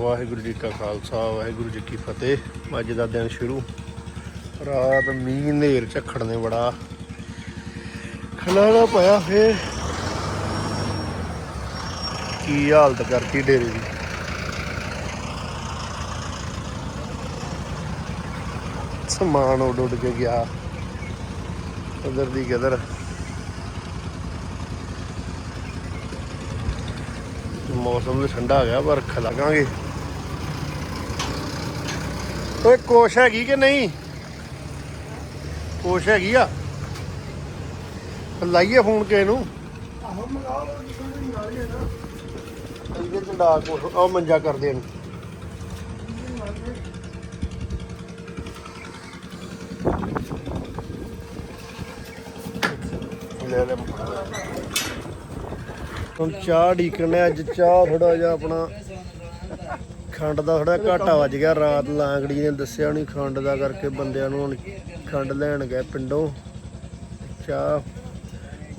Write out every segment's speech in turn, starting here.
ਵਾਹਿਗੁਰੂ ਜੀ ਕਾ ਖਾਲਸਾ, ਵਾਹਿਗੁਰੂ ਜੀ ਕੀ ਫਤਿਹ। ਅੱਜ ਦਾ ਦਿਨ ਸ਼ੁਰੂ। ਰਾਤ ਮੀਂਹ ਹਨੇਰ ਝੱਖੜ ਨੇ ਬੜਾ ਖਲਾੜਾ ਪਾਇਆ ਫੇ ਕੀ ਹਾਲਤ ਕਰਤੀ ਡੇਰੇ ਦੀ? ਸਮਾਨ ਉੱਡ ਉੱਡ ਕੇ ਗਿਆ। ਉਧਰ ਦੀ ਗਦਰ। ਮੌਸਮ ਵੀ ਠੰਡਾ ਹੋ ਗਿਆ, ਪਰ ਖਲਾਗਾਂਗੇ ਓਏ ਕੋਸ਼ ਹੈਗੀ ਕਿ ਨਹੀਂ? ਕੋਸ਼ ਹੈਗੀ ਆ। ਲਾਈਏ ਫੋਨ ਕਿਸੇ ਨੂੰ। ਆਹੋ ਮੰਗਾਓ ਕਿਸੇ ਨੂੰ ਨਾਲ ਹੀ ਹੈ ਨਾ। ਇਹਦੇ ਚੰਡਾ ਕੋਸ਼ ਉਹ ਮੰਜਾ ਕਰਦੇ ਨੇ ਲੈ ਲੈ ਹੁਣ ਚਾਹ ਢੀਕਣੇ ਅੱਜ ਚਾਹ ਥੋੜਾ ਜਿਹਾ ਆਪਣਾ ਖੰਡ ਦਾ ਥੋੜਾ ਘਾਟਾ ਵੱਜ ਗਿਆ ਰਾਤ ਲਾਂਗੜੀ ਨੇ ਦੱਸਿਆ ਨਹੀਂ ਖੰਡ ਦਾ ਕਰਕੇ ਬੰਦਿਆਂ ਨੂੰ ਹੁਣ ਖੰਡ ਲੈਣ ਗਏ ਪਿੰਡੋਂ ਚਾਹ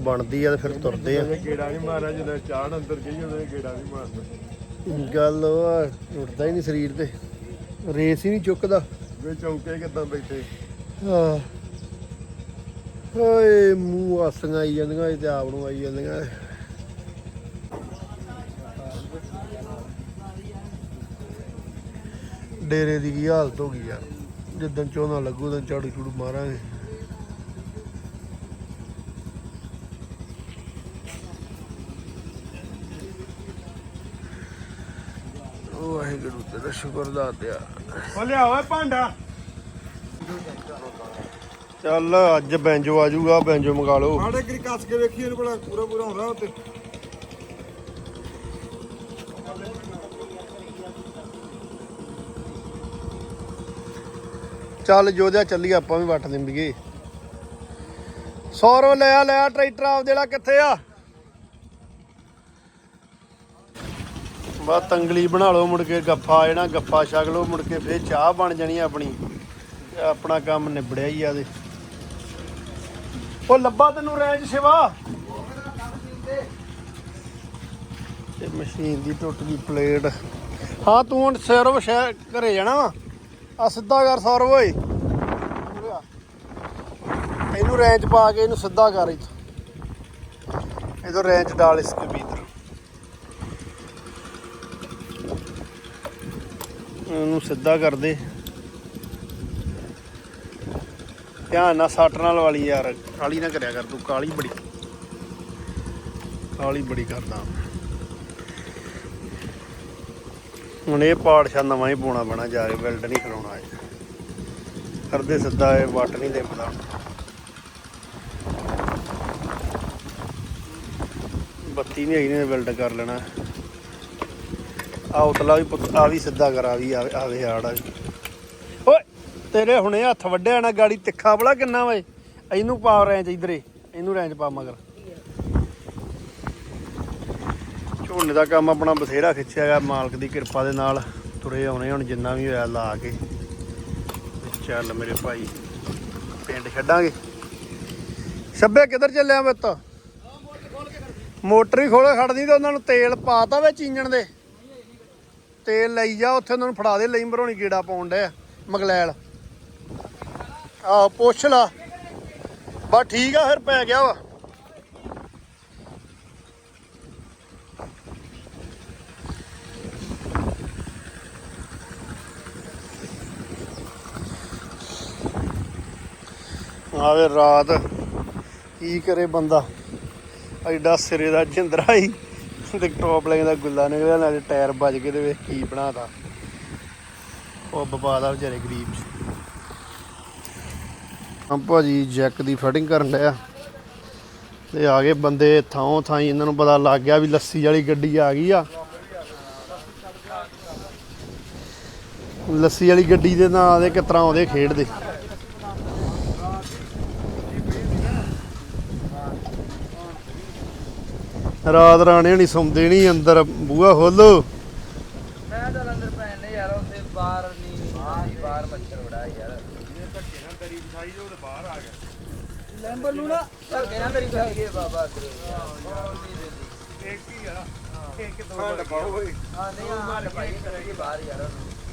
ਬਣਦੀ ਆ ਤੇ ਫਿਰ ਤੁਰਦੇ ਆ। ਗੇੜਾ ਨਹੀਂ ਮਾਰਿਆ ਜਦੋਂ ਚਾਹਣ ਅੰਦਰ ਗਈ ਉਹਨੇ ਗੇੜਾ ਨਹੀਂ ਮਾਰਦਾ ਗੱਲ ਉਹ ਉੱਠਦਾ ਹੀ ਨਹੀਂ ਸਰੀਰ ਤੇ ਰੇਸ ਹੀ ਨਹੀਂ ਚੁੱਕਦਾ। ਵੇ ਚੌਂਕੇ ਕਿੱਦਾਂ ਬੈਠੇ? ਆਹ। ਓਏ ਮੂੰਹ ਆਸੀਆਂ ਆਈ ਜਾਂਦੀਆਂ ਇਹ ਤੇ ਆਪ ਨੂੰ ਆਈ ਜਾਂਦੀਆਂ। ਡੇਰੇ ਦੀ ਕੀ ਹਾਲਤ ਹੋ ਗਈ ਯਾਰ? ਜਿੱਦਣ ਝੋਨਾ ਲੱਗੂ ਉਦੋਂ ਝਾੜੂ ਝੂੜੂ ਮਾਰਾਂਗੇ। ਉਹ ਵਾਹਿਗੁਰੂ ਤੇਰਾ ਸ਼ੁਕਰ ਦਾਤਿਆ ਉਹ ਲਿਆ ਓਏ ਭਾਂਡਾ। ਚੱਲ ਅੱਜ ਬੈਂਜੋ ਆ ਜਾਊਗਾ ਬੈਂਜੋ ਮੰਗਾ ਲਓ। ਸਾਡੇ ਕਰੀ ਕੱਸ ਕੇ ਵੇਖੀ ਇਹਨੂੰ ਬੜਾ ਪੂਰਾ ਪੂਰਾ ਹੁੰਦਾ ਉੱਤੇ। ਚੱਲ ਜੋਧਿਆ ਚੱਲੀ ਆਪਾਂ ਵੀ ਵੱਟ ਦਿੰਦੀਏ। ਸੌਰਵ, ਲਿਆ ਲਿਆ, ਟਰੈਕਟਰ ਆਪ ਦੇਲਾ ਕਿੱਥੇ ਆ? ਬਾ ਤੰਗਲੀ ਬਣਾ ਲਓ ਮੁੜ ਕੇ, ਗੱਫਾ ਜਿਹੜਾ ਗੱਫਾ ਛਕ ਲਓ, ਮੁੜ ਕੇ ਫੇਰ ਚਾਹ ਬਣ ਜਾਣੀ ਆਪਣੀ। ਆਪਣਾ ਕੰਮ ਨਿਬੜਿਆ ਹੀ ਆ ਦੇ ਉਹ ਲੱਭਾ ਤੈਨੂੰ ਰੈਂਜ ਸਿਵਾ? ਤੇ ਮਸ਼ੀਨ ਦੀ ਟੁੱਟ ਗਈ ਪਲੇਟ। ਹਾਂ, ਤੂੰ ਹੁਣ ਸੌਰਵ ਸ਼ਹਿਰ ਘਰੇ ਜਾਣਾ ਵਾ? ਆ ਸਿੱਧਾ ਕਰ ਸੌਰਵ, ਓਏ। ਇਹਨੂੰ ਰੈਂਚ ਪਾ ਕੇ ਇਹਨੂੰ ਸਿੱਧਾ ਕਰ ਇੱਥੋਂ। ਇਹਦੋਂ ਰੈਂਚ ਡਾਲ ਇਸ ਕੇ ਭੀਤਰ। ਇਹਨੂੰ ਸਿੱਧਾ ਕਰ ਦੇ। ਧਿਆਨ ਨਾਲ ਸੱਟ ਨਾਲ ਵਾਲੀ ਯਾਰ, ਕਾਲੀ ਨਾ ਕਰਿਆ ਕਰ ਤੂੰ, ਕਾਲੀ ਬੜੀ। ਕਾਲੀ ਬੜੀ ਕਰਦਾ। ਹੁਣ ਇਹ ਪਾੜਸ਼ਾ ਨਵਾਂ ਹੀ ਪਾਉਣਾ ਪੈਣਾ ਜਾ ਕੇ ਵੈਲਡ ਨਹੀਂ ਕਰਾਉਣਾ ਇਹ। ਕਰਦੇ ਸਿੱਧਾ ਇਹ ਵੱਟ ਨਹੀਂ ਦੇਪਦਾ ਬੱਤੀ ਨਹੀਂ ਆਈ ਨੇ ਵੈਲਡ ਕਰ ਲੈਣਾ। ਆ ਉਤਲਾ ਵੀ ਆ ਵੀ ਸਿੱਧਾ ਕਰਾ ਵੀ ਆਵੇ ਆੜਾ ਓਏ, ਤੇਰੇ ਹੁਣੇ ਹੱਥ ਵੱਢਿਆ ਨਾ ਗਾੜੀ, ਤਿੱਖਾ ਬੜਾ ਕਿੰਨਾ ਵੇ ਇਹਨੂੰ ਪਾ ਰੈਂਚ ਇਧਰੇ, ਇਹਨੂੰ ਰੈਂਚ ਪਾ ਮਗਰ। ਝੋਨੇ ਦਾ ਕੰਮ ਆਪਣਾ ਬਥੇਰਾ ਖਿੱਚਿਆ ਗਿਆ, ਮਾਲਕ ਦੀ ਕਿਰਪਾ ਦੇ ਨਾਲ। ਤੁਰੇ ਆਉਣੇ ਹੁਣ ਜਿੰਨਾ ਵੀ ਹੋਇਆ ਲਾ ਕੇ। ਚੱਲ ਮੇਰੇ ਭਾਈ, ਪਿੰਡ ਛੱਡਾਂਗੇ। ਸ਼ੱਬੇ ਕਿੱਧਰ ਚੱਲਿਆ ਮੈਂ ਤਾਂ ਮੋਟਰ ਹੀ ਖੋਲੇ ਖੜਦੀ ਤੇ ਉਹਨਾਂ ਨੂੰ ਤੇਲ ਪਾਤਾ ਵਿੱਚ ਇੰਜਣ ਦੇ। ਤੇਲ ਲਈ ਜਾ, ਉੱਥੇ ਉਹਨਾਂ ਨੂੰ ਫੜਾ ਦੇ, ਲਈ ਮਰੋਣੀ ਕੀੜਾ ਪਾਉਣ ਡਿਆ ਮਗਲੈਲ। ਆਹ, ਪੁੱਛ ਲਾ। ਬਸ ਠੀਕ ਆ, ਫਿਰ ਪੈ ਗਿਆ ਵਾ। ਆਵੇ ਰਾਤ, ਕੀ ਕਰੇ ਬੰਦਾ? ਐਡਾ ਸਿਰੇ ਦਾ ਜਿੰਦਰਾ ਹੀ ਤੇ ਟੌਪ ਲਾਈਨ ਦਾ ਗੁੱਲਾ ਨਿਕਲਿਆ, ਨਾਲੇ ਟਾਇਰ ਵੱਜ ਕੇ ਤੇ ਵੇਖ ਕੀ ਬਣਾਤਾ। ਉਹ ਬਪਾਦਾ ਵਿਚਾਰੇ ਗਰੀਬ ਹਾਂ ਭਾਜੀ, ਜੈਕ ਦੀ ਫਟਿੰਗ ਕਰਨ ਲਿਆ ਤੇ ਆ ਗਏ ਬੰਦੇ ਥਾਂ ਥਾਂ ਇਹਨਾਂ ਨੂੰ ਪਤਾ ਲੱਗ ਗਿਆ ਵੀ ਲੱਸੀ ਵਾਲੀ ਗੱਡੀ ਆ ਗਈ ਆ। ਲੱਸੀ ਵਾਲੀ ਗੱਡੀ ਦੇ ਨਾਂ ਦੇ ਕਿਸ ਤਰ੍ਹਾਂ ਆਉਂਦੇ ਖੇਡਦੇ। ਰਾਤ ਰਾਣੇ ਨਹੀਂ ਸੌਂਦੇ ਨਹੀਂ ਅੰਦਰ ਬੂਹਾ ਖੋਲੋ। ਮੈਂ ਤਾਂ ਅੰਦਰ ਪੈਣ ਨੇ ਯਾਰ ਉੱਥੇ ਬਾਹਰ ਨਹੀਂ ਆਹੀ ਬਾਹਰ ਮੱਛਰ ਬੜਾ ਯਾਰ। ਲੈਂਬਰ ਨੂੰ ਨਾ ਧੱਕੇ ਨਾਲ ਤੇਰੀ ਪੈ ਗਈ ਬਾਬਾ ਕਿ ਕਿ ਦੋ ਹਾਂ ਡੱਬਾ ਓਏ ਹਾਂ ਨਹੀਂ ਹਾਂ ਭਾਈ ਕਰੀ ਬਾਹਰ ਯਾਰ।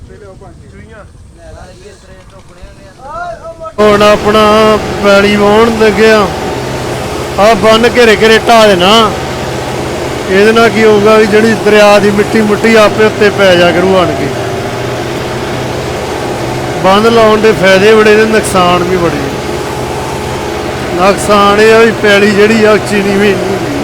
ਤੇ ਲਿਓ ਭਾਂਜੀ ਚੂਈਆਂ। ਲੈ ਲਾ ਇਹ ਤਰੇ ਟੋਕਣੇ ਹੁੰਦੇ ਆ। ਹੁਣ ਆਪਣਾ ਪੈਲੀ ਵਾਉਣ ਲੱਗਿਆ। ਆ ਬੰਨ ਘੇਰੇ ਘੇਰੇ ਢਾ ਦੇਣਾ। ਇਹਦੇ ਨਾਲ ਕੀ ਹੋਊਗਾ ਵੀ ਜਿਹੜੀ ਦਰਿਆ ਦੀ ਮਿੱਟੀ ਮੁੱਟੀ ਆਪੇ ਉੱਤੇ ਪੈ ਜਾ ਕਰੂ ਆਣ ਕੇ। ਬੰਦ ਲਾਉਣ ਦੇ ਫਾਇਦੇ ਬੜੇ ਨੇ, ਨੁਕਸਾਨ ਵੀ ਬੜੇ ਨੁਕਸਾਨ ਇਹ ਆ ਵੀ ਪੈਲੀ ਜਿਹੜੀ ਆ ਚੀਨੀ ਵੀ ਨਹੀਂ ਹੁੰਦੀ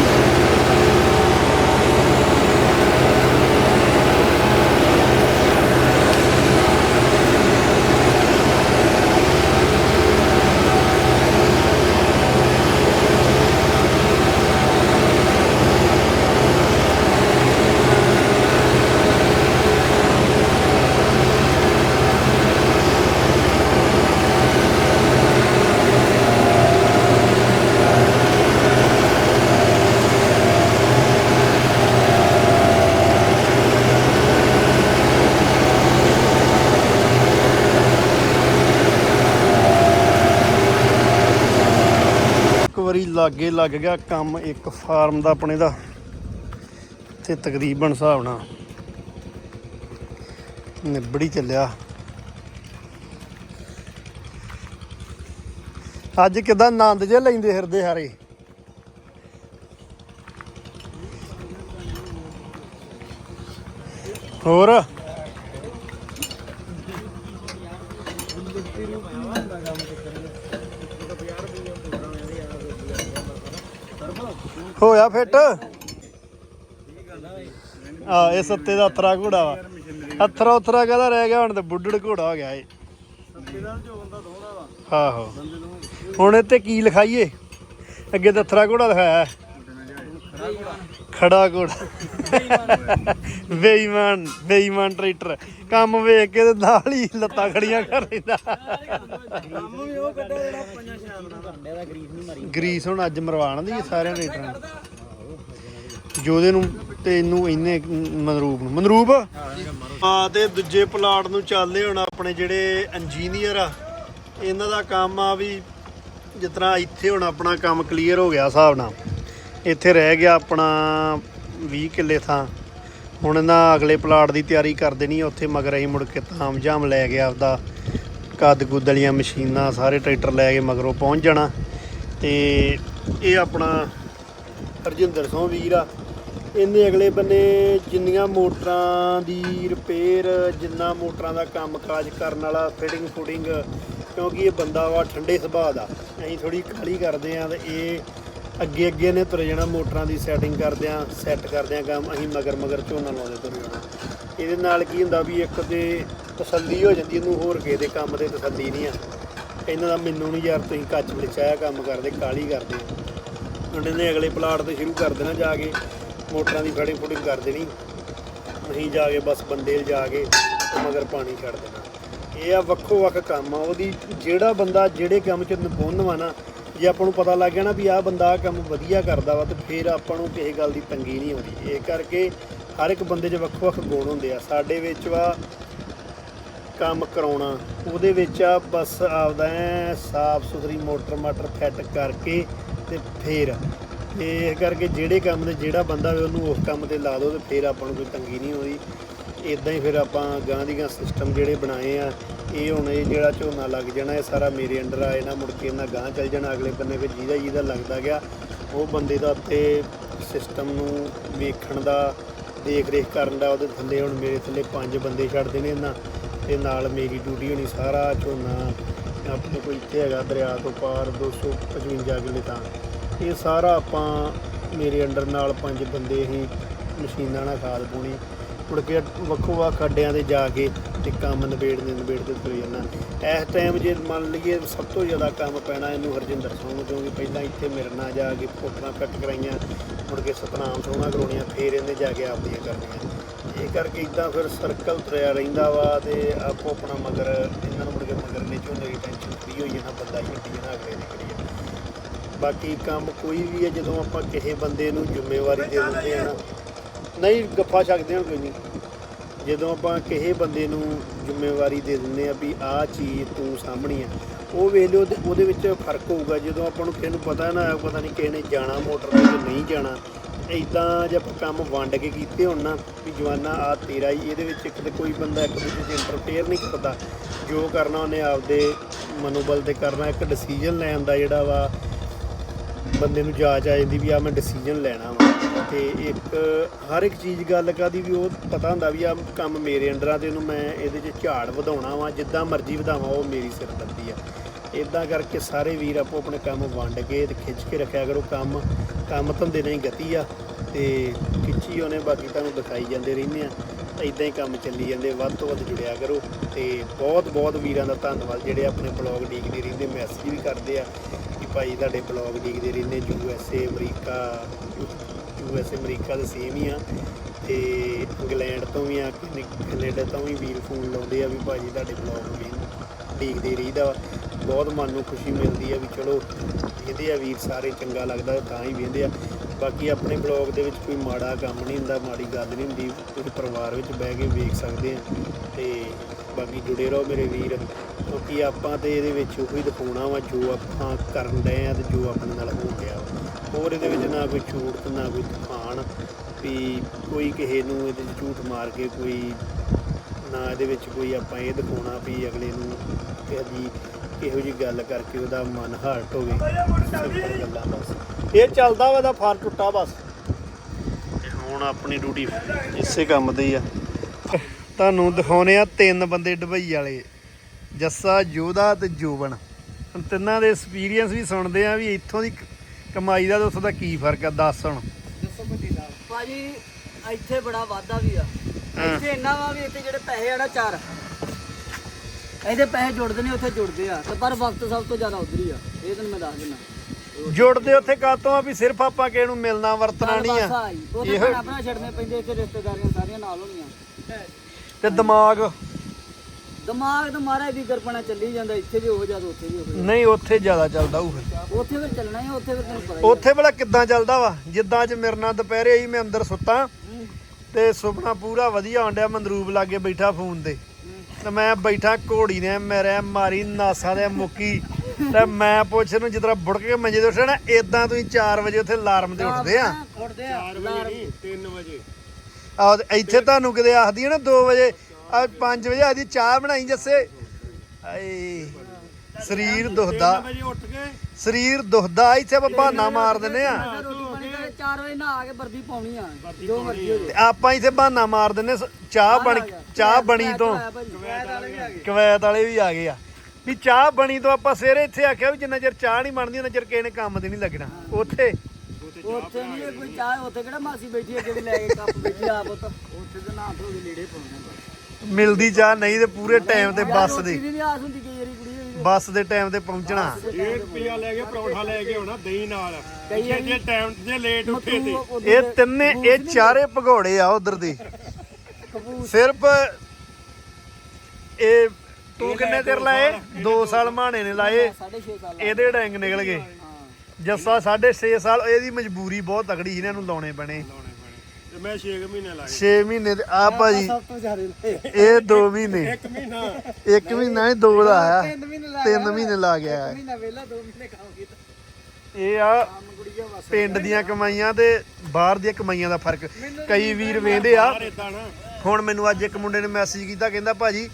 ਇੱਕ ਵਾਰੀ ਲਾਗੇ ਲੱਗ ਗਿਆ ਕੰਮ ਇੱਕ ਫਾਰਮ ਦਾ ਆਪਣੇ ਦਾ ਤੇ ਤਕਰੀਬਨ ਹਿਸਾਬ ਨਾਲ ਨਿਬੜੀ ਚੱਲਿਆ। ਅੱਜ ਕਿਦਾਂ ਆਨੰਦ ਜੇ ਲੈਂਦੇ ਫਿਰਦੇ ਹਾਰੇ? ਹੋਰ? ਹੋਇਆ ਫਿੱਟ? ਆ, ਇਹ ਸੱਤੇ ਦਾ ਅਥਰਾ ਘੋੜਾ ਵਾ। ਅਥਰਾ ਉਥਰਾ ਕਹਦਾ ਰਹਿ ਗਿਆ, ਹੁਣ ਤੇ ਬੁੱਢੜ ਘੋੜਾ ਹੋ ਗਿਆ ਏ ਆਹੋ। ਹੁਣ ਇਹ ਤੇ ਕੀ ਲਿਖਾਈਏ? ਅੱਗੇ ਤਾਂ ਅਥਰਾ ਘੋੜਾ ਲਿਖਾਇਆ ਖੜਾ ਘੋੜਾ। ਬੇਈਮਾਨ ਬੇਈਮਾਨ ਟਰੈਕਟਰ। ਕੰਮ ਵੇਖ ਕੇ ਤੇ ਨਾਲ ਹੀ ਲੱਤਾਂ ਖੜੀਆਂ ਕਰ ਲੈਂਦਾ। ਕੰਮ ਵੀ ਉਹ ਕੱਢਿਆ ਜਿਹੜਾ ਪੰਜਾਂ ਛਾਂ ਦਾ ਕੰਡੇ ਦਾ ਗਰੀਸ ਨਹੀਂ ਮਰੀ ਗਰੀਸ ਹੁਣ ਅੱਜ ਮਰਵਾਣ ਦੀ ਸਾਰਿਆਂ ਟਰੈਕਟਰਾਂ ਨੂੰ। ਜੋਦੇ ਨੂੰ ਤੇ ਇਹਨੂੰ ਇੰਨੇ ਮਨਰੂਪ ਨੂੰ। ਮਨਰੂਪ? ਹਾਂ, ਤੇ ਦੂਜੇ ਪਲਾਟ ਨੂੰ ਚੱਲਦੇ ਹੁਣ ਆਪਣੇ ਜਿਹੜੇ ਇੰਜੀਨੀਅਰ ਆ। ਇਹਨਾਂ ਦਾ ਕੰਮ ਆ ਵੀ ਜਿਸ ਤਰ੍ਹਾਂ ਇੱਥੇ ਹੁਣ ਆਪਣਾ ਕੰਮ ਕਲੀਅਰ ਹੋ ਗਿਆ ਹਿਸਾਬ ਨਾਲ। ਇੱਥੇ ਰਹਿ ਗਿਆ ਆਪਣਾ 20 ਕਿੱਲੇ ਥਾਂ। ਹੁਣ ਇਹਨਾਂ ਅਗਲੇ ਪਲਾਟ ਦੀ ਤਿਆਰੀ ਕਰ ਦੇਣੀ ਆ ਉੱਥੇ, ਮਗਰ ਅਸੀਂ ਮੁੜ ਕੇ ਤਾਮ ਜਾਮ ਲੈ ਗਿਆ ਆਪਦਾ ਕੱਦ ਕੁੱਦ ਵਾਲੀਆਂ ਮਸ਼ੀਨਾਂ, ਸਾਰੇ ਟਰੈਕਟਰ ਲੈ ਕੇ ਮਗਰੋਂ ਪਹੁੰਚ ਜਾਣਾ। ਤੇ ਇਹ ਆਪਣਾ ਹਰਜਿੰਦਰ ਸਿੰਘ ਵੀਰ ਆ। ਇਹਨੇ ਅਗਲੇ ਬੰਨੇ ਜਿੰਨੀਆਂ ਮੋਟਰਾਂ ਦੀ ਰਿਪੇਅਰ ਜਿੰਨਾ ਮੋਟਰਾਂ ਦਾ ਕੰਮ ਕਾਜ ਕਰਨ ਵਾਲਾ ਫਿਟਿੰਗ ਫੁਟਿੰਗ ਕਿਉਂਕਿ ਇਹ ਬੰਦਾ ਵਾ ਠੰਡੇ ਸੁਭਾਅ ਦਾ। ਅਸੀਂ ਥੋੜੀ ਕਾਲੀ ਕਰਦੇ ਆ ਤੇ ਇਹ ਅੱਗੇ ਅੱਗੇ ਨੇ ਤੁਰ ਜਾਣਾ, ਮੋਟਰਾਂ ਦੀ ਸੈਟਿੰਗ ਕਰਦਿਆਂ ਸੈੱਟ ਕਰਦਿਆਂ ਕੰਮ, ਅਸੀਂ ਮਗਰ ਮਗਰ ਝੋਨਾ ਲਾਉਂਦੇ ਤੁਰ ਜਾਣਾ। ਇਹਦੇ ਨਾਲ ਕੀ ਹੁੰਦਾ ਵੀ ਇੱਕ ਤੇ ਤਸੱਲੀ ਹੋ ਜਾਂਦੀ, ਇਹਨੂੰ ਹੋਰ ਕਿਸੇ ਦੇ ਕੰਮ ਤੇ ਤਸੱਲੀ ਨਹੀਂ ਆ। ਇਹਨਾਂ ਦਾ ਮੈਨੂੰ ਨਹੀਂ ਯਾਰ, ਤੁਸੀਂ ਕੱਚ ਵਿਚਾਇਆ ਕੰਮ ਕਰਦੇ ਕਾਲੀ ਕਰਦੇ ਮੁੰਡੇ ਨੇ ਅਗਲੇ ਪਲਾਟ ਤੇ ਸ਼ੁਰੂ ਕਰ ਦੇਣਾ ਜਾ ਕੇ, ਮੋਟਰਾਂ ਦੀ ਫੜਿੰਗ ਫੁਟਿੰਗ ਕਰ ਦੇਣੀ। ਨਹੀਂ ਜਾ ਕੇ ਬਸ ਬੰਦੇ ਜਾ ਕੇ ਮਗਰ ਪਾਣੀ ਛੱਡ ਦੇਣਾ। ਇਹ ਆ ਵੱਖੋ ਵੱਖ ਕੰਮ ਆ, ਉਹਦੀ ਜਿਹੜਾ ਬੰਦਾ ਜਿਹੜੇ ਕੰਮ 'ਚ ਨਿਪੁੰਨ ਵਾ ਨਾ ਜੇ ਆਪਾਂ ਨੂੰ ਪਤਾ ਲੱਗ ਗਿਆ ਨਾ ਵੀ ਆਹ ਬੰਦਾ ਆਹ ਕੰਮ ਵਧੀਆ ਕਰਦਾ ਵਾ ਤੇ ਫਿਰ ਆਪਾਂ ਨੂੰ ਕਿਸੇ ਗੱਲ ਦੀ ਤੰਗੀ ਨਹੀਂ ਆਉਂਦੀ। ਇਹ ਕਰਕੇ ਹਰ ਇੱਕ ਬੰਦੇ 'ਚ ਵੱਖ ਵੱਖ ਗੁਣ ਹੁੰਦੇ ਆ। ਸਾਡੇ ਵਿੱਚ ਵਾ ਕੰਮ ਕਰਾਉਣਾ, ਉਹਦੇ ਵਿੱਚ ਆ ਬਸ ਆਪਦਾ ਐ ਸਾਫ਼ ਸੁਥਰੀ ਮੋਟਰ ਮਾਟਰ ਫਿੱਟ ਕਰਕੇ ਤੇ ਫੇਰ ਤੇ ਇਹ ਕਰਕੇ ਜਿਹੜੇ ਕੰਮ ਦੇ ਜਿਹੜਾ ਬੰਦਾ ਉਹਨੂੰ ਉਸ ਕੰਮ ਤੇ ਲਾ ਦੋ ਤੇ ਫੇਰ ਆਪਾਂ ਨੂੰ ਕੋਈ ਤੰਗੀ ਨਹੀਂ ਹੋਈ ਇਦਾਂ ਹੀ ਫਿਰ ਆਪਾਂ ਗਾਂ ਦੀ ਗਾਂ ਸਿਸਟਮ ਜਿਹੜੇ ਬਣਾਏ ਆ, ਇਹ ਹੁਣ ਇਹ ਜਿਹੜਾ ਝੋਨਾ ਲੱਗ ਜਾਣਾ, ਇਹ ਸਾਰਾ ਮੇਰੇ ਅੰਡਰ ਆਏ ਨਾ ਮੁੜ ਕੇ ਇਹਨਾਂ ਗਾਂ ਚੱਲ ਜਾਣਾ, ਅਗਲੇ ਬੰਨੇ ਫਿਰ ਜਿਹਦਾ ਜਿਹਦਾ ਲੱਗਦਾ ਗਿਆ, ਉਹ ਬੰਦੇ ਦਾ ਉੱਤੇ ਸਿਸਟਮ ਨੂੰ ਵੇਖਣ ਦਾ ਦੇਖ ਰੇਖ ਕਰਨ ਦਾ, ਉਹਦੇ ਥੱਲੇ ਹੁਣ ਮੇਰੇ ਥੱਲੇ ਪੰਜ ਬੰਦੇ ਛੱਡਦੇ ਨੇ ਇਹਨਾਂ, ਤੇ ਨਾਲ ਮੇਰੀ ਡਿਊਟੀ ਹੋਣੀ ਸਾਰਾ ਝੋਨਾ, ਆਪਣੇ ਕੋਲ ਇੱਥੇ ਹੈਗਾ ਦਰਿਆ ਤੋਂ ਪਾਰ 255 ਕਿੱਲੇ ਤਾਂ। ਇਹ ਸਾਰਾ ਆਪਾਂ ਮੇਰੇ ਅੰਡਰ ਨਾਲ ਪੰਜ ਬੰਦੇ ਹੀ ਮਸ਼ੀਨਾਂ ਨਾਲ ਖਾਦ ਪਾਉਣੀ ਮੁੜ ਕੇ ਵੱਖੋ ਵੱਖ ਅੱਡਿਆਂ ਤੇ ਜਾ ਕੇ ਤੇ ਕੰਮ ਨਿਬੇੜਦੇ ਨਿਬੇੜਦੇ ਤੁਰ ਜਾਣਾ ਇਸ ਟਾਈਮ ਜੇ ਮੰਨ ਲਈਏ ਸਭ ਤੋਂ ਜ਼ਿਆਦਾ ਕੰਮ ਪੈਣਾ ਇਹਨੂੰ ਹਰਜਿੰਦਰ ਸਿੰਘ ਨੂੰ ਕਿਉਂਕਿ ਪਹਿਲਾਂ ਇੱਥੇ ਮੇਰੇ ਨਾਲ ਜਾ ਕੇ ਫੋਟੋਆਂ ਕੱਟ ਕਰਾਈਆਂ ਮੁੜ ਕੇ ਸਤਨਾਮ ਸੋਹਣਾ ਕਰਾਉਣੀਆਂ, ਫੇਰ ਇਹਨੇ ਜਾ ਕੇ ਆਪਦੀਆਂ ਕਰਨੀਆਂ। ਇਹ ਕਰਕੇ ਇਦਾਂ ਫਿਰ ਸਰਕਲ ਤੁਰਿਆ ਰਹਿੰਦਾ ਵਾ ਤੇ ਆਪੋ ਆਪਣਾ ਮਗਰ, ਇਹਨਾਂ ਨੂੰ ਮੁੜ ਕੇ ਮਗਰ ਨਹੀਂ ਝੋਨੇ ਦੀ ਟੈਨਸ਼ਨ ਫਰੀ ਹੋਈ ਜਾਣਾ ਬੰਦਾ ਹੀ ਹੱਟੀ ਜਾਣਾ ਅਗਲੇ ਦੀ ਕਰੀ ਬਾਕੀ ਕੰਮ ਕੋਈ ਵੀ ਹੈ, ਜਦੋਂ ਆਪਾਂ ਕਿਸੇ ਬੰਦੇ ਨੂੰ ਜ਼ਿੰਮੇਵਾਰੀ ਦੇ ਦਿੰਦੇ ਆ ਨਹੀਂ ਗੱਫਾ ਛਕਦੇ ਹਾਂ ਕੋਈ ਨਹੀਂ। ਜਦੋਂ ਆਪਾਂ ਕਿਸੇ ਬੰਦੇ ਨੂੰ ਜ਼ਿੰਮੇਵਾਰੀ ਦੇ ਦਿੰਦੇ ਆ ਵੀ ਆਹ ਚੀਜ਼ ਤੂੰ ਸਾਂਭਣੀ ਆ, ਉਹ ਵੇਖ ਲਿਓ ਤੇ ਉਹਦੇ ਵਿੱਚ ਫ਼ਰਕ ਹੋਊਗਾ। ਜਦੋਂ ਆਪਾਂ ਨੂੰ ਕਿਸੇ ਨੂੰ ਪਤਾ ਨਾ ਪਤਾ ਨਹੀਂ ਕਿਸੇ ਨੇ ਜਾਣਾ ਮੋਟਰ ਤੇ ਕਿ ਨਹੀਂ ਜਾਣਾ ਇਦਾਂ ਜੇ ਆਪਾਂ ਕੰਮ ਵੰਡ ਕੇ ਕੀਤੇ ਹੋਣ ਨਾ ਵੀ ਜਵਾਨਾ ਆ ਤੇਰਾ ਹੀ, ਇਹਦੇ ਵਿੱਚ ਇੱਕ ਤੇ ਕੋਈ ਬੰਦਾ ਇੱਕ ਦੂਜੇ 'ਚ ਇੰਟਰਫੇਅਰ ਨਹੀਂ ਕਰਦਾ। ਜੋ ਕਰਨਾ ਉਹਨੇ ਆਪਦੇ ਮਨੋਬਲ ਤੇ ਕਰਨਾ, ਇੱਕ ਡਿਸੀਜਨ ਲੈਣ ਦਾ ਜਿਹੜਾ ਵਾ, ਬੰਦੇ ਨੂੰ ਜਾਚ ਆ ਜਾਂਦੀ ਵੀ ਆ ਮੈਂ ਡਿਸੀਜਨ ਲੈਣਾ ਵਾ। ਤੇ ਇੱਕ ਹਰ ਇੱਕ ਚੀਜ਼ ਗੱਲ ਕਾਦੀ ਵੀ ਉਹ ਪਤਾ ਹੁੰਦਾ ਵੀ ਆ ਕੰਮ ਮੇਰੇ ਅੰਡਰਾਂ ਆ ਤੇ ਉਹਨੂੰ ਮੈਂ ਇਹਦੇ 'ਚ ਝਾੜ ਵਧਾਉਣਾ ਵਾ, ਜਿੱਦਾਂ ਮਰਜ਼ੀ ਵਧਾਵਾਂ, ਉਹ ਮੇਰੀ ਸਿਰਦਰਦੀ ਆ। ਇਦਾਂ ਕਰਕੇ ਸਾਰੇ ਵੀਰ ਆਪੋ ਆਪਣੇ ਕੰਮ ਵੰਡ ਕੇ ਤੇ ਖਿੱਚ ਕੇ ਰੱਖਿਆ ਕਰੋ, ਕੰਮ ਕੰਮ ਧੰਦੇ ਨਾਲ ਗਤੀ ਆ ਤੇ ਖਿੱਚੀ ਉਹਨੇ, ਬਾਕੀ ਤੁਹਾਨੂੰ ਦਿਖਾਈ ਜਾਂਦੇ ਰਹਿੰਦੇ ਆ। ਤਾਂ ਇਦਾਂ ਹੀ ਕੰਮ ਚੱਲੀ ਜਾਂਦੇ, ਵੱਧ ਤੋਂ ਵੱਧ ਜੁੜਿਆ ਕਰੋ ਤੇ ਬਹੁਤ ਬਹੁਤ ਵੀਰਾਂ ਦਾ ਧੰਨਵਾਦ। ਜਿਹੜੇ ਆਪਣੇ ਬਲੌਗ ਡੀਕਦੇ ਰਹਿੰਦੇ, ਮੈਸੇਜ ਵੀ ਕਰਦੇ ਆ ਕਿ ਭਾਈ ਤੁਹਾਡੇ ਬਲੌਗ ਡੀਕਦੇ ਰਹਿੰਦੇ, ਯੂ ਐਸ ਏ, ਅਮਰੀਕਾ ਵੈਸੇ ਅਮਰੀਕਾ ਦੇ ਸੇਮ ਹੀ ਆ ਤੇ ਇੰਗਲੈਂਡ ਤੋਂ ਵੀ ਆ, ਕੈਨੇ- ਕੈਨੇਡਾ ਤੋਂ ਵੀ ਵੀਰ ਫੋਨ ਲਾਉਂਦੇ ਆ ਵੀ ਭਾਜੀ ਤੁਹਾਡੇ ਬਲੌਗ ਵੀ ਦੇਖਦੇ ਰਹੀਦਾ ਵਾ। ਬਹੁਤ ਮਨ ਨੂੰ ਖੁਸ਼ੀ ਮਿਲਦੀ ਆ ਵੀ ਚਲੋ ਇਹਦੇ ਆ ਵੀਰ, ਸਾਰੇ ਚੰਗਾ ਲੱਗਦਾ ਤਾਂ ਹੀ ਵੇਂਦੇ ਆ। ਬਾਕੀ ਆਪਣੇ ਬਲੌਗ ਦੇ ਵਿੱਚ ਕੋਈ ਮਾੜਾ ਕੰਮ ਨਹੀਂ ਹੁੰਦਾ, ਮਾੜੀ ਗੱਲ ਨਹੀਂ ਹੁੰਦੀ ਤੁਸੀਂ ਪਰਿਵਾਰ ਵਿੱਚ ਬਹਿ ਕੇ ਵੇਖ ਸਕਦੇ ਆ ਤੇ ਬਾਕੀ ਜੁੜੇ ਰਹੋ ਮੇਰੇ ਵੀਰ, ਕਿਉਂਕਿ ਆਪਾਂ ਤੇ ਇਹਦੇ ਵਿੱਚ ਉਹੀ ਦਿਖਾਉਣਾ ਵਾ ਜੋ ਆਪਾਂ ਕਰਨ ਡਏ ਆ ਤੇ ਜੋ ਆਪਣੇ ਨਾਲ ਹੋ ਗਿਆ ਵਾ। ਹੋਰ ਇਹਦੇ ਵਿੱਚ ਨਾ ਕੋਈ ਝੂਠ ਨਾ ਕੋਈ ਤੂਫਾਨ ਵੀ ਕੋਈ ਕਿਸੇ ਨੂੰ ਇਹਦੇ 'ਚ ਝੂਠ ਮਾਰ ਕੇ ਕੋਈ ਨਾ ਇਹਦੇ ਵਿੱਚ ਕੋਈ ਆਪਾਂ ਇਹ ਦਿਖਾਉਣਾ ਵੀ ਅਗਲੇ ਨੂੰ ਕਿਸੇ ਦੀ ਇਹੋ ਜੀ ਗੱਲ ਕਰਕੇ ਉਹਦਾ ਮਨ ਹਰਟ ਹੋਵੇ ਗੱਲਾਂ ਬਸ। ਇਹ ਚੱਲਦਾ ਵਾ ਦਾ ਫਾਰ ਟੁੱਟਾ ਬਸ। ਤੇ ਹੁਣ ਆਪਣੀ ਡਿਊਟੀ ਇਸੇ ਕੰਮ ਤੇ ਹੀ ਆ। ਤੁਹਾਨੂੰ ਦਿਖਾਉਨੇ ਆ ਤਿੰਨ ਬੰਦੇ ਦੁਬਈ ਵਾਲੇ ਜੱਸਾ ਜੋਧਾ ਤੇ ਜੋਬਨ। ਤਿੰਨਾਂ ਦੇ ਐਕਸਪੀਰੀਅੰਸ ਵੀ ਸੁਣਦੇ ਆ ਵੀ ਇੱਥੋਂ ਦੀ ਕਮਾਈ ਦਾ ਉੱਥੋਂ ਦਾ ਕੀ ਫ਼ਰਕ ਆ ਦੱਸ ਹੁਣ। ਭਾਜੀ ਇੱਥੇ ਬੜਾ ਵਾਧਾ ਵੀ ਆ। ਇੱਥੇ ਇੰਨਾ ਵਾ ਵੀ ਇੱਥੇ ਜਿਹੜੇ ਪੈਸੇ ਆ ਨਾ ਚਾਰ। ਇਹਦੇ ਪੈਸੇ ਜੁੜਦੇ ਨੇ ਉੱਥੇ ਜੁੜਦੇ ਆ। ਤੇ ਪਰ ਵਕਤ ਸਭ ਤੋਂ ਜ਼ਿਆਦਾ ਉਧਰ ਹੀ ਆ। ਇਹ ਤੈਨੂੰ ਮੈਂ ਦੱਸ ਦਿੰਦਾ। ਜੁੜਦੇ ਉੱਥੇ ਕਾਤੋਂ ਆ ਵੀ ਸਿਰਫ ਆਪਾਂ ਕਿਸੇ ਨੂੰ ਮਿਲਣਾ ਵਰਤਣਾ ਨਹੀਂ ਆ? ਇਹੋ- ਭਰਾ ਛੱਡਨੇ ਪੈਂਦੇ ਇੱਥੇ ਰਿਸ਼ਤੇਦਾਰੀਆਂ ਸਾਰੀਆਂ ਨਾਲ ਹੋਣੀਆਂ। ਤੇ ਦਿਮਾਗ ਦਿਮਾਗ ਤਾਂ ਮਹਾਰਾਜ ਦੀ ਦਰਪਣਾ ਚੱਲੀ ਜਾਂਦਾ ਇੱਥੇ ਵੀ ਉਹ ਜਦ ਉੱਥੇ ਵੀ ਉਹ ਨਹੀਂ ਉੱਥੇ ਜ਼ਿਆਦਾ ਚੱਲਦਾ ਉਹ ਫਿਰ। ਉੱਥੇ ਫਿਰ ਚੱਲਣਾ ਹੀ ਆ, ਉੱਥੇ ਫਿਰ ਤੈਨੂੰ ਪਤਾ ਹੀ ਆ। ਉੱਥੇ ਭਲਾ ਕਿੱਦਾਂ ਚੱਲਦਾ ਵਾ? ਜਿੱਦਾਂ ਅੱਜ ਮੇਰੇ ਨਾਲ ਦੁਪਹਿਰੇ ਹੀ ਮੈਂ ਅੰਦਰ ਸੁੱਤਾ ਤੇ ਸੁਪਨਾ ਪੂਰਾ ਵਧੀਆ ਆਉਂਦਿਆ ਮੰਦਰੂਬ ਲਾਗੇ ਬੈਠਾ ਫੋਨ ਤੇ। ਤੇ ਮੈਂ ਬੈਠਾ ਘੋੜੀ ਨੇ ਮੇਰੇ ਮਾਰੀ ਨਾਸਾਂ ਦੇ ਮੁੱਕੀ। ਤੇ ਮੈਂ ਪੁੱਛ ਨੂੰ ਜਿੱਦਾਂ ਬੁੜ ਕੇ ਮੰਜੇ ਤੇ ਉੱਠਣਾ ਇਦਾਂ ਤੁਸੀਂ 4 ਵਜੇ ਉੱਥੇ ਅਲਾਰਮ ਤੇ ਉੱਠਦੇ ਆ। ਉੱਠਦੇ ਆ ਲਾਰ- 3 ਵਜੇ। ਆ ਇੱਥੇ ਤੁਹਾਨੂੰ ਕਿਤੇ ਆਖਦੀ ਆ ਨਾ 2 ਵਜੇ ਆ 5 ਵਜੇ ਆਦੀ ਚਾਹ ਬਣਾਈ ਜੱਸੇ। ਆਏ ਸਰੀਰ ਦੁਖਦਾ। ਵਜੇ ਉੱਠ ਕੇ ਸਰੀਰ ਦੁਖਦਾ ਇੱਥੇ ਆਪਾਂ ਬਹਾਨਾ ਮਾਰ ਦਿੰਨੇ ਆ। ਮੈਂ ਰੋਟੀ ਪਾਣੀ ਕਰਕੇ 4 ਵਜੇ ਨਹਾ ਕੇ ਵਰਦੀ ਪਾਉਣੀ ਆ। ਜੋ ਮਰਜ਼ੀ ਹੋ ਤੇ ਜਾਏ ਆਪਾਂ ਇੱਥੇ ਬਹਾਨਾ ਮਾਰ ਦਿੰਨੇ ਸ- ਚਾਹ ਬਣ ਚਾਹ ਬਣੀ ਤੋਂ। ਕਵੈਤ ਵਾਲੇ ਵੀ ਆ ਗਏ। ਆ ਵੀ ਚਾਹ ਬਣੀ ਤੋਂ ਆਪਾਂ ਸਵੇਰੇ ਇੱਥੇ ਆਖਿਆ ਵੀ ਜਿੰਨਾ ਚਿਰ ਚਾਹ ਨਹੀਂ ਬਣਦੀ ਉਹਨਾਂ ਚਿਰ ਕਿਸੇ ਨੇ ਕੰਮ ਤੇ ਨਹੀਂ ਲੱਗਣਾ। ਉੱਥੇ। ਉੱਥੇ ਨਹੀਂ ਕੋਈ ਚਾਹ ਉੱਥੇ ਕਿਹੜਾ ਮਾਸੀ ਬੈਠੀ ਹੈ ਜਿਹੜੀ ਲੈ ਕੇ ਕੱਪ ਬੈਠੀ ਆਪ ਉੱਥੇ ਉੱਥੇ ਤੇ ਨਹਾ ਧੋ ਕੇ ਲੀੜੇ ਪਾਉਣੇ ਬਸ ਮਿਲਦੀ ਚਾਹ ਨਹੀਂ ਤੇ ਪੂਰੇ ਟਾਈਮ ਤੇ ਬੱਸ ਦੇ। ਦੀ ਨਹੀਂ ਆਸ ਹੁੰਦੀ ਕਈ ਵਾਰੀ ਕੁੜੀ ਹੋਈ ਬੱਸ ਦੇ ਟਾਈਮ ਤੇ ਪਹੁੰਚਣਾ। 1 ਰੁਪਿਆ ਲੈ ਕੇ ਪਰੌਂਠਾ ਲੈ ਕੇ ਆਉਣਾ ਦਹੀਂ ਨਾਲ। ਜੇ ਜੇ ਟਾਈਮ ਜੇ ਲੇਟ ਉੱਠੇ ਤੇ। ਇਹ ਤਿੰਨੇ ਇਹ ਚਾਰੇ ਭਗੌੜੇ ਆ ਉਧਰ ਦੇ। ਸਿਰਫ ਇਹ ਤੂੰ ਕਿੰਨੇ ਚਿਰ ਲਾਏ? 2 ਸਾਲ ਮਾਣੇ ਨੇ ਲਾਏ। 6.5 ਸਾਲ ਇਹਦੇ ਡੈਂਗ ਨਿਕਲ ਗਏ। ਜੱਸਾ 6.5 ਸਾਲ ਇਹਦੀ ਮਜਬੂਰੀ ਬਹੁਤ ਤਗੜੀ ਸੀ ਇਹਨਾਂ ਨੂੰ ਲਾਉਣੇ ਪੈਣੇ। ਤੇ ਮੈਂ 6 ਮਹੀਨੇ ਲਾਏ। 6 ਮਹੀਨੇ ਤੇ ਆ ਭਾਜੀ ਸਭ ਤੋਂ ਜ਼ਿਆਦਾ ਲਾਏ। ਇਹ 2 ਮਹੀਨੇ। ਇੱਕ ਮਹੀਨਾ। ਇੱਕ ਮਹੀਨਾ ਨਹੀਂ ਦੋ ਦਾ ਆਇਆ ਤਿੰਨ ਮਹੀਨੇ ਲਾ ਤਿੰਨ ਮਹੀਨੇ ਲਾ ਗਿਆ ਹੈ। ਮਹੀਨਾ ਵੇਲਾ ਦੋ ਮਹੀਨੇ ਕੰਮ ਕੀਤਾ। ਇਹ ਆ ਪਿੰਡ ਦੀਆਂ ਕਮਾਈਆਂ ਤੇ ਬਾਹਰ ਦੀਆਂ ਕਮਾਈਆਂ ਦਾ ਫ਼ਰਕ। ਕਈ ਵੀਰ ਵੇਂਦੇ ਆ। ਹੁਣ ਮੈਨੂੰ ਅੱਜ ਇੱਕ ਮੁੰਡੇ ਨੇ ਮੈਸੇਜ ਕੀਤਾ ਕਹਿੰਦਾ ਭਾਜੀ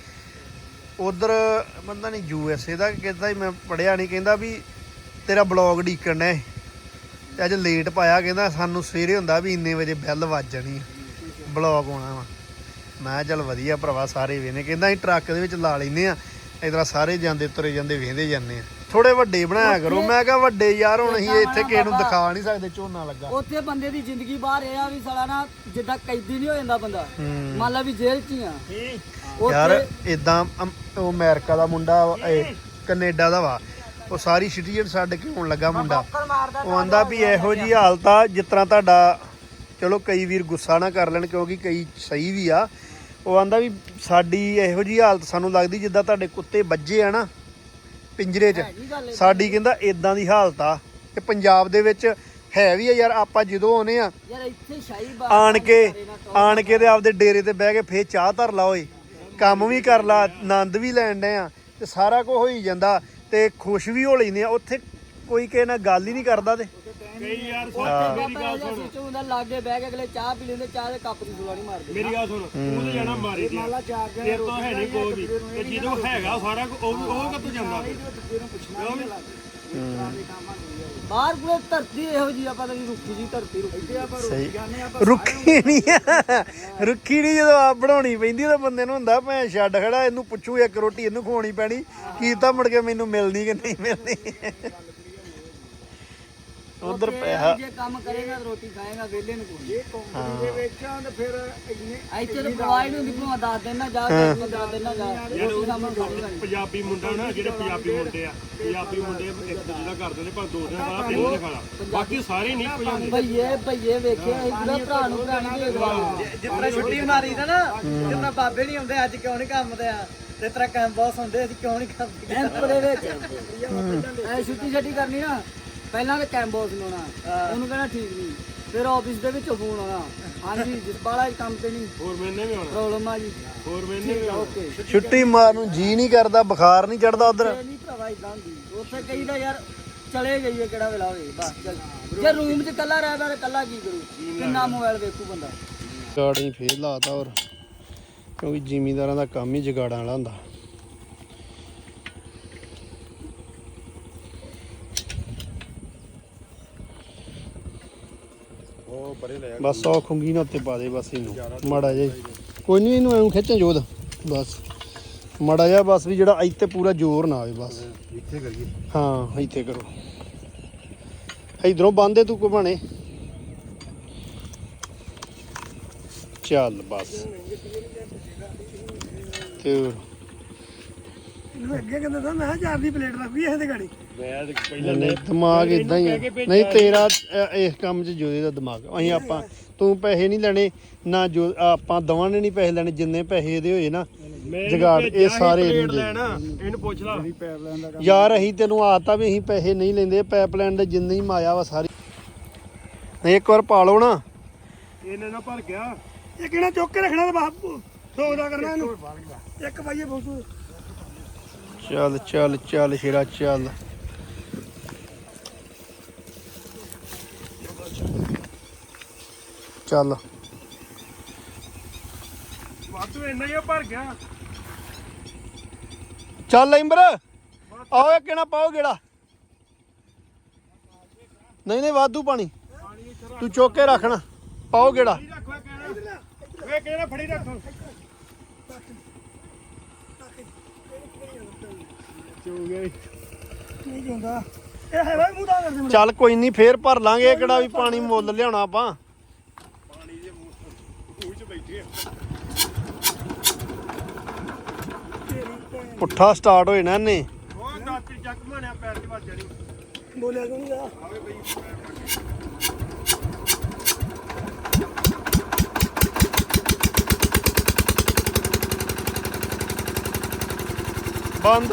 ਉਧਰ ਬੰਦਾ ਨਹੀਂ ਯੂ ਐਸ ਏ ਦਾ ਕਹਿੰਦਾ ਮੈਂ ਪੜਿਆ ਨਹੀਂ ਕਹਿੰਦਾ ਵੀ ਤੇਰਾ ਬਲੌਗ ਢੀਕਣ ਨੇ ਤੇ ਅੱਜ ਲੇਟ ਪਾਇਆ ਕਹਿੰਦਾ ਸਾਨੂੰ ਸਵੇਰੇ ਹੁੰਦਾ ਵੀ ਇੰਨੇ ਵਜੇ ਬੈਲ ਵੱਜ ਜਾਣੀ ਬਲੌਗ ਆਉਣਾ ਵਾ। ਮੈਂ ਕਿਹਾ ਚੱਲ ਵਧੀਆ ਭਰਾਵਾ ਸਾਰੇ ਵੇਨੇ ਕਹਿੰਦਾ ਅਸੀਂ ਟਰੱਕ ਦੇ ਵਿੱਚ ਲਾ ਲੈਨੇ ਆ। ਇਧਰ ਸਾਰੇ ਜਾਂਦੇ ਤੁਰੇ ਜਾਂਦੇ ਵੇਂਦੇ ਜਾਂਦੇ ਆ। ਥੋੜੇ ਵੱਡੇ ਬਣਾਇਆ ਕਰੋ। ਮੈਂ ਕਿਹਾ ਵੱਡੇ ਯਾਰ ਹੁਣ ਅਸੀਂ ਇੱਥੇ ਕਿਸੇ ਨੂੰ ਦਿਖਾ ਨਹੀਂ ਸਕਦੇ ਝੋਨਾ ਲੱਗਾ। ਉੱਥੇ ਬੰਦੇ ਦੀ ਜ਼ਿੰਦਗੀ ਬਾਹਰ ਇਹ ਆ ਵੀ ਸਾਲਾ ਨਾ ਜਿੱਦਾਂ ਕੈਦੀ ਨਹੀਂ ਹੋ ਜਾਂਦਾ ਬੰਦਾ। ਮੰਨ ਲਾ ਵੀ ਜੇਲ੍ਹ 'ਚ ਹੀ ਆ। ਯਾਰ ਇਦਾਂ ਉਹ ਅਮਰੀਕਾ ਦਾ ਮੁੰਡਾ ਇਹ ਕੈਨੇਡਾ ਦਾ ਵਾ। ਉਹ ਸਾਰੀ ਸਿਟੀਜ਼ਨ ਛੱਡ ਕੇ ਆਉਣ ਲੱਗਾ ਮੁੰਡਾ। ਉਹ ਆਂਦਾ ਵੀ ਇਹੋ ਜੀ ਹਾਲਤ ਆ ਜਿਸ ਤਰ੍ਹਾਂ ਤੁਹਾਡਾ ਚਲੋ ਕਈ ਵੀਰ ਗੁੱਸਾ ਨਾ ਕਰ ਲੈਣ ਕਿਉਂਕਿ ਕਈ ਸਹੀ ਵੀ ਆ। ਉਹ ਆਂਦਾ ਵੀ ਸਾਡੀ ਇਹੋ ਜੀ ਹਾਲਤ ਸਾਨੂੰ ਲੱਗਦੀ ਜਿੱਦਾਂ ਤੁਹਾਡੇ ਕੁੱਤੇ ਵੱਜੇ ਆ ਨਾ ਪਿੰਜਰੇ 'ਚ। ਸਾਡੀ ਕਹਿੰਦਾ ਇਦਾਂ ਦੀ ਹਾਲਤ ਆ। ਤੇ ਪੰਜਾਬ ਦੇ ਵਿੱਚ ਹੈ ਵੀ ਆ ਯਾਰ ਆਪਾਂ ਜਦੋਂ ਆਉਨੇ ਆ ਆਣ ਕੇ ਆਣ ਕੇ ਤੇ ਆਪਦੇ ਡੇਰੇ ਤੇ ਬਹਿ ਕੇ ਫੇਰ ਚਾਹ ਧਰ ਲਾ ਓਏ। ਕੰਮ ਵੀ ਕਰ ਲਾ ਆਨੰਦ ਵੀ ਲੈਣ ਡਏ ਆ। ਤੇ ਸਾਰਾ ਕੁਝ ਹੋਈ ਜਾਂਦਾ। ਤੇ ਖੁਸ਼ ਵੀ ਹੋ ਲੈਂਦੇ ਆ ਉੱਥੇ ਕੋਈ ਕਿਸੇ ਨਾਲ ਗੱਲ ਹੀ ਨਹੀਂ ਕਰਦਾ ਤੇ। ਕਈ ਯਾਰ। ਸੋਚ ਮੇਰੀ ਬਾਬਾ ਗੱਲ ਜੀ ਸੁਣ। ਹੁੰਦਾ ਲਾਗੇ ਬਹਿ ਕੇ ਅਗਲੇ ਚਾਹ ਪੀ ਲੈਂਦੇ ਚਾਹ ਦੇ ਕੱਪ ਦੀ ਸੁਲਾ ਨਹੀਂ ਮਾਰਦੇ। ਮੇਰੀ ਗੱਲ ਸੁਣ ਤੂੰ ਤੇ ਜਾਣਾ ਮਾਰੀ ਦੇ ਤੇਰੇ ਤੋਂ ਹੈ ਨਹੀਂ ਕੋਈ ਵੀ। ਤੇ ਜਦੋਂ ਹੈਗਾ ਸਾਰਾ ਕੁਝ, ਉਹ ਉਹ ਕਦੋਂ ਜਾਂਦਾ ਕਿਉਂ ਵੀ? ਬਾਹਰ ਕੋਲੇ ਧਰਤੀ ਇਹੋ ਜੀ ਆਪਾਂ ਤਾਂ ਰੁੱਖੀ ਜੀ ਧਰਤੀ ਰੁੱਖੀ ਆਪਾਂ ਸਹੀ। ਰੁੱਖੀ ਨਹੀਂ ਰੁੱਖੀ ਨਹੀਂ ਜਦੋਂ ਆਪ ਬਣਾਉਣੀ ਪੈਂਦੀ ਤਾਂ ਬੰਦੇ ਨੂੰ ਹੁੰਦਾ ਭੈਣ ਛੱਡ ਖੜਾ ਇਹਨੂੰ ਪੁੱਛੂ ਇੱਕ ਰੋਟੀ ਇਹਨੂੰ ਖਵਾਉਣੀ ਪੈਣੀ ਕੀ ਤਾਂ ਮੁੜ ਕੇ ਮੈਨੂੰ ਮਿਲਣੀ ਕਿ ਨਹੀਂ ਮਿਲਣੀ? ਉਧਰ ਪੈਸਾ ਜੇ ਕੰਮ ਕਰੇਗਾ ਤਾਂ ਰੋਟੀ ਖਾਏਗਾ ਵੇਲੇ ਨੂੰ ਕੋਈ। ਹਾਂ। ਵੇਚਾਂ ਤੇ ਫਿਰ ਇੱਥੇ ਤਾਂ ਪਰਵਾਹੀ ਨਹੀਂ। ਹੁੰਦੀ ਭਾਵੇਂ ਦੱਸ ਦੇਣਾ ਜਾ ਕੇ 15 ਦਿਨਾਂ ਜਾ। ਰੋਟੀ ਖਾਣੀ ਪੈਣੀ। ਪੰਜਾਬੀ ਮੁੰਡਾ ਨਾ ਜਿਹੜੇ ਪੰਜਾਬੀ ਮੁੰਡੇ ਆ ਪੰਜਾਬੀ ਮੁੰਡੇ ਇੱਕ ਦੂਜੇ ਦਾ ਕਰਦੇ ਨੇ ਪਰ ਦੋ ਦਿਨ ਬਾਅਦ ਤਿੰਨ ਦਿਨ ਖਾਣਾ। ਬਾਕੀ ਸਾਰੇ ਨਹੀਂ ਪੰਜਾਬੀ ਭਈਏ ਭਈਏ ਵੇਖੇ ਪੂਰਾ ਭਰਾ ਨੂੰ ਭਰਾ ਨਹੀਂ ਵੇਖਵਾ ਜਿਤਨਾ ਛੁੱਟੀ ਮਾਰੀ ਦਾ ਨਾ ਜਿਤਨਾ ਬਾਬੇ ਨਹੀਂ ਆਉਂਦੇ ਅੱਜ ਕਿਉਂ ਨਹੀਂ ਕੰਮ ਤੇ ਆ? ਤੇ ਤੇਰਾ ਕੰਮ ਬਹੁਤ ਹੁੰਦੇ ਅਸੀਂ ਕਿਉਂ ਨਹੀਂ ਤੇ ਕੈਂਪ ਦੇ ਵਿੱਚ ਐ ਛੁੱਟੀ ਛੱਟੀ ਕਰਨੀ ਨਾ ਪਹਿਲਾਂ ਤਾਂ ਨੂੰ ਆਉਣਾ ਉਹਨੂੰ ਕਹਿਣਾ ਠੀਕ ਨਹੀਂ। ਫਿਰ ਆਫਿਸ ਦੇ ਵਿੱਚੋਂ ਫੋਨ ਆਉਣਾ। ਹਾਂਜੀ ਜਸਪਾਲਾ ਜੀ ਕੰਮ ਤੇ ਨਹੀਂ। ਹੋਰ ਮੈਨੇ ਵੀ ਆਉਣਾ। ਪ੍ਰੋਬਲਮ ਆ ਜੀ। ਹੋਰ ਮੈਨੇ ਵੀ ਆਉਣਾ। ਓਕੇ ਛੁੱਟੀ ਮਾਰਨ ਨੂੰ ਜੀ ਨਹੀਂ ਕਰਦਾ ਬੁਖਾਰ ਨਹੀਂ ਚੜਦਾ ਉਧਰ। ਨਹੀਂ ਭਰਾਵਾ ਇਦਾਂ ਹੁੰਦੀ ਉੱਥੇ ਕਹੀਦਾ ਯਾਰ ਚਲੇ ਜਾਈਏ ਕਿਹੜਾ ਵੇਲਾ ਹੋਵੇ ਬਸ ਚੱਲ। ਜੇ ਰੂਮ 'ਚ ਕੱਲਾ ਰਹਿਦਾ ਤਾਂ ਕੱਲਾ ਕੀ ਕਰੂ? ਕਿੰਨਾ ਮੋਬਾਈਲ ਵੇਖੂ ਬੰਦਾ? ਗਾੜੀ ਫੇਰ ਲਾਤਾ ਔਰ ਕਿਉਂਕਿ ਜ਼ਿਮੀਂਦਾਰਾਂ ਦਾ ਕੰਮ ਹੀ ਜਗਾੜਾਂ ਵਾਲਾ ਹੁੰਦਾ। ਉਹ ਪਰੇ ਲੈ ਬਸ ਉਹ ਖੁੰਗੀ ਨਾ ਉੱਤੇ ਪਾ ਦੇ ਬਸ ਇਹਨੂੰ ਮਾੜਾ ਜਿਹਾ ਹੀ। ਕੋਈ ਨਹੀਂ ਇਹਨੂੰ ਐਂ ਖਿੱਚਾਂ ਜੋਦ ਬਸ। ਮਾੜਾ ਜਿਹਾ ਬਸ ਵੀ ਜਿਹੜਾ ਇੱਥੇ ਪੂਰਾ ਜ਼ੋਰ ਨਾ ਆਵੇ ਬਸ। ਇੱਥੇ ਕਰੀਏ। ਹਾਂ ਇੱਥੇ ਕਰੋ। ਇਧਰੋਂ ਬੰਦੇ ਤੂੰ ਕੋ ਬਣੇ ਚੱਲ ਬਸ। ਤੇ ਅੱਗੇ ਕਹਿੰਦਾ ਤਾਂ ਮੈਂ ਚਾਰ ਦੀ ਪਲੇਟ ਰੱਖੀ ਇਹਦੇ ਗਾੜੀ। ਮੈਂ ਤੇ ਨਹੀਂ ਪਹਿਲਾਂ ਨਹੀਂ ਦਿਮਾਗ ਇਦਾਂ ਹੀ ਨਹੀਂ ਤੇਰਾ ਅ, ਇਸ ਕੰਮ 'ਚ ਜੋਦੇ ਦਾ ਦਿਮਾਗ ਅਸੀਂ ਆਪਾਂ ਤੂੰ ਪੈਸੇ ਨਹੀਂ ਲੈਣੇ ਨਾ ਜੋ ਆਪਾਂ ਦਵਾਂ ਨੇ ਨਹੀਂ ਪੈਸੇ ਲੈਣੇ ਜਿੰਨੇ ਪੈਸੇ ਇਹਦੇ ਹੋਏ ਨਾ ਮੈਂ ਜਗਾੜ, ਇਹ ਸਾਰੇ ਇਹਨੂੰ ਇਹਨੂੰ ਦੇ। ਲੈਣਾ ਇਹਨੂੰ ਪੁੱਛ ਲਾ। ਯਾਰ ਅਸੀਂ ਤੈਨੂੰ ਆਤਾ ਵੀ ਅਸੀਂ ਪੈਸੇ ਨਹੀਂ ਲੈਂਦੇ ਪਾਈਪਲਾਈਨ ਦੇ ਜਿੰਨੀ ਹੀ ਮਾਇਆ ਵਾ ਸਾਰੀ। ਨਹੀਂ ਇੱਕ ਵਾਰ ਪਾ ਲਓ ਨਾ। ਇਹਨੇ ਨਾ ਭਰ ਗਿਆ। ਇਹ ਕਿਹੜਾ ਚੁੱਕ ਕੇ ਰੱਖਣਾ ਤੇ ਬਾਪੂ ਸੌਦਾ ਕਰਨਾ ਇਹਨੂੰ? ਇੱਕ ਪਾਈਏ ਫੋਟੋ ਚੱਲ ਚੱਲ ਚੱਲ ਸ਼ੇਰਾ ਚੱਲ। ਚੱਲ। ਵਾਧੂ ਇੰਨਾ ਹੀ ਆ ਭਰ ਗਿਆ। ਚੱਲ ਇੰਬਰ ਆਓ ਇਹ ਕਿਹੜਾ ਪਾਓ ਗੇੜਾ? ਨਹੀਂ ਨਹੀਂ ਵਾਧੂ ਪਾਣੀ। ਤੂੰ ਚੁੱਕ ਕੇ ਰੱਖਣਾ ਪਾਓ ਗੇੜਾ। ਫੜੀ ਰੱਖੋ ਇਹ ਕਹਿਣਾ। ਵੇ ਕਹਿਣਾ ਫੜੀ ਰੱਖੋ। ਚੋ ਗਿਆ ਨਹੀਂ ਹੁੰਦਾ ਇਹ ਹੈ ਭਾਈ ਮੂੰਹ ਦਾ ਕਰਦੇ ਚੱਲ ਕੋਈ ਨਹੀਂ ਫੇਰ ਭਰ ਲਾਂਗੇ ਇਹ ਕਿਹੜਾ ਵੀ ਪਾਣੀ ਮੁੱਲ ਲਿਆਉਣਾ ਆਪਾਂ ਪਾਣੀ ਦੇ ਮੂੰਹ ਚ ਬੈਠੇ ਆ ਪੁੱਠਾ ਸਟਾਰਟ ਹੋਏ ਨਾ ਇਹਨੇ। ਉਹ ਦਾਤੀ ਚੱਕ ਮਾਣਿਆ ਪੈਰ ਚ ਵੱਜ ਜਾਣੀ ਬੋਲਿਆ ਕਿਉਂ ਨਹੀਂ ਆ ਆਵੇ ਬਈ ਬੰਦ।